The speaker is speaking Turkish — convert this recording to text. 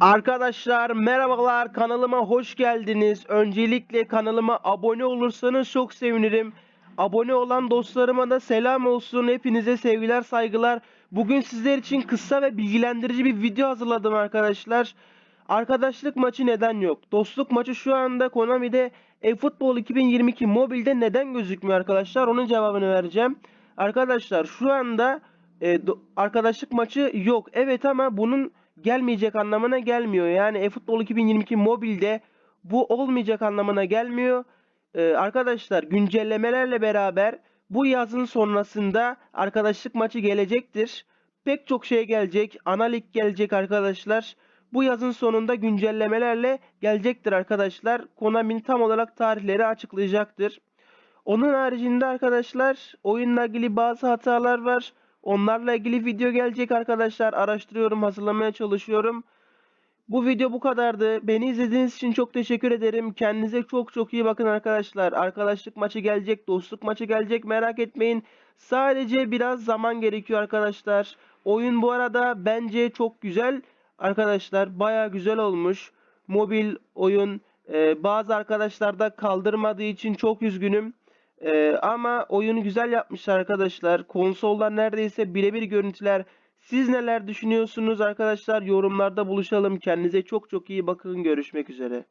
Arkadaşlar merhabalar kanalıma hoş geldiniz. Öncelikle kanalıma abone olursanız çok sevinirim. Abone olan dostlarıma da selam olsun. Hepinize sevgiler saygılar. Bugün sizler için kısa ve bilgilendirici bir video hazırladım arkadaşlar. Arkadaşlık maçı neden yok? Dostluk maçı şu anda Konami'de eFootball 2022 mobilde neden gözükmüyor arkadaşlar? Onun cevabını vereceğim. Arkadaşlar şu anda e, arkadaşlık maçı yok. Evet ama bunun gelmeyecek anlamına gelmiyor. Yani eFootball 2022 mobilde bu olmayacak anlamına gelmiyor. Ee, arkadaşlar güncellemelerle beraber bu yazın sonrasında arkadaşlık maçı gelecektir. Pek çok şey gelecek. Analik gelecek arkadaşlar. Bu yazın sonunda güncellemelerle gelecektir arkadaşlar. Konami'nin tam olarak tarihleri açıklayacaktır. Onun haricinde arkadaşlar oyunla ilgili bazı hatalar var. Onlarla ilgili video gelecek arkadaşlar. Araştırıyorum, hazırlamaya çalışıyorum. Bu video bu kadardı. Beni izlediğiniz için çok teşekkür ederim. Kendinize çok çok iyi bakın arkadaşlar. Arkadaşlık maçı gelecek, dostluk maçı gelecek merak etmeyin. Sadece biraz zaman gerekiyor arkadaşlar. Oyun bu arada bence çok güzel arkadaşlar. Baya güzel olmuş. Mobil oyun. Ee, bazı arkadaşlar da kaldırmadığı için çok üzgünüm. Ee, ama oyunu güzel yapmışlar arkadaşlar. Konsollar neredeyse birebir görüntüler. Siz neler düşünüyorsunuz arkadaşlar? Yorumlarda buluşalım. Kendinize çok çok iyi bakın. Görüşmek üzere.